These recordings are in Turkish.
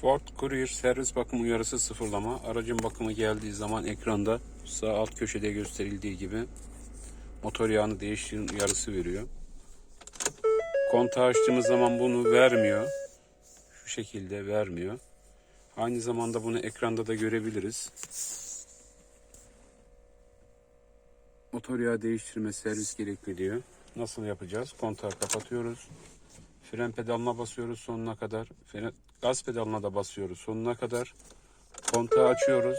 Ford Courier servis bakım uyarısı sıfırlama. Aracın bakımı geldiği zaman ekranda sağ alt köşede gösterildiği gibi motor yağını değiştirin uyarısı veriyor. Kontağı açtığımız zaman bunu vermiyor. Şu şekilde vermiyor. Aynı zamanda bunu ekranda da görebiliriz. Motor yağı değiştirme servis gerekli diyor. Nasıl yapacağız? Kontağı kapatıyoruz. Fren pedalına basıyoruz sonuna kadar. Fren, gaz pedalına da basıyoruz sonuna kadar. Kontağı açıyoruz.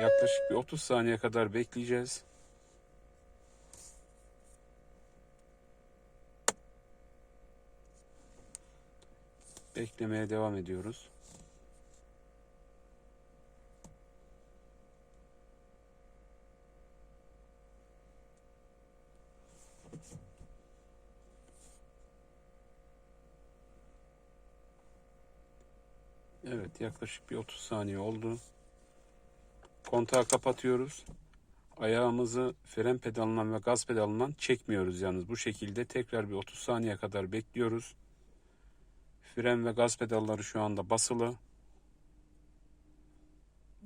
Yaklaşık bir 30 saniye kadar bekleyeceğiz. Beklemeye devam ediyoruz. Evet yaklaşık bir 30 saniye oldu. Kontağı kapatıyoruz. Ayağımızı fren pedalından ve gaz pedalından çekmiyoruz yalnız. Bu şekilde tekrar bir 30 saniye kadar bekliyoruz. Fren ve gaz pedalları şu anda basılı.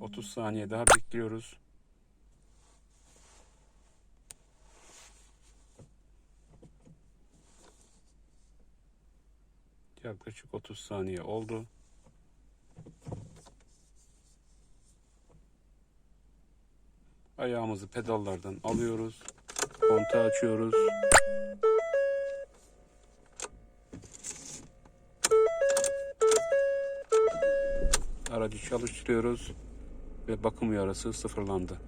30 saniye daha bekliyoruz. Yaklaşık 30 saniye oldu. Ayağımızı pedallardan alıyoruz. Kontağı açıyoruz. Aracı çalıştırıyoruz ve bakım uyarısı sıfırlandı.